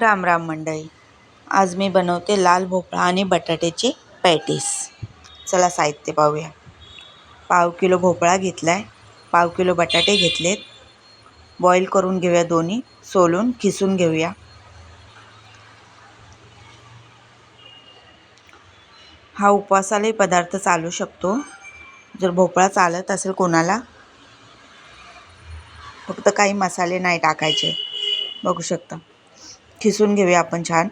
राम राम मंडळी. आज मी बनवते लाल भोपळा आणि बटाट्याचे पॅटीस. चला साहित्य पाहूया. पाव किलो भोपळा घेतला आहे पाव किलो बटाटे घेतलेत. बॉईल करून घेऊया दोन्ही. सोलून खिसून घेऊया. हा उपवासालाही पदार्थ चालू शकतो. जर भोपळा चालत असेल कोणाला फक्त काही मसाले नाही टाकायचे. बघू शकता. खिसून घेऊया आपण छान.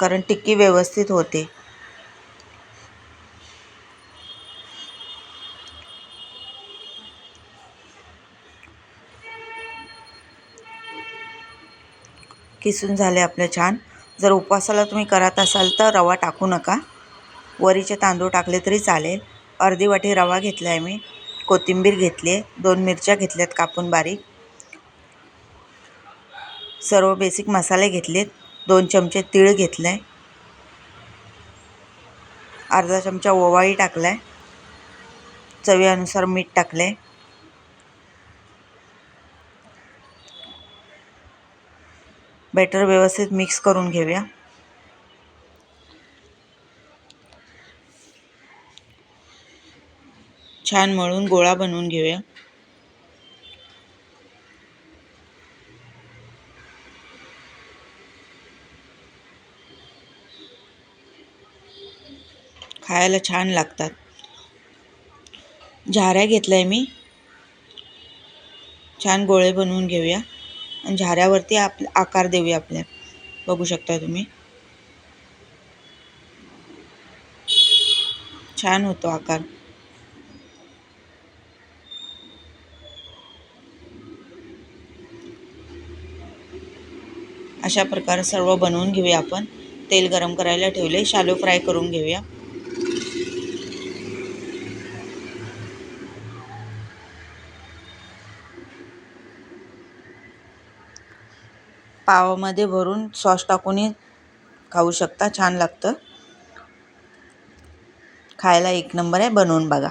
कारण टिक्की व्यवस्थित होते. किसून झाले आपलं छान. जर उपवासाला तुम्ही करत असाल तर रवा टाकू नका. वरीचे तांदूळ टाकले तरी चालेल. अर्धी वाटी रवा घेतला आहे मी. कोथिंबीर घेतली आहे. दोन मिरच्या घेतल्यात कापून बारीक. सर्व बेसिक मसाले घेतलेत. दोन चमचे तीळ घेतलं आहे अर्धा चमचा ओवाळी टाकला आहे चवीनुसार मीठ टाकलं आहे बॅटर व्यवस्थित मिक्स करून घेऊया. छान मळून गोळा बनवून घेऊया. खायला छान लागतात. झाऱ्या घेतल्या आहे मी. छान गोळे बनवून घेऊया. आणि झाऱ्यावरती आप आकार देऊया आपल्या बघू शकता तुम्ही. छान होतो आकार. अशा प्रकारे सर्व बनवून घेऊया आपण. तेल गरम करायला ठेवले शालो फ्राय करून घेऊया. पावामध्ये भरून सॉस टाकूनही खाऊ शकता. छान लागतं. खायला एक नंबर आहे. बनवून बघा.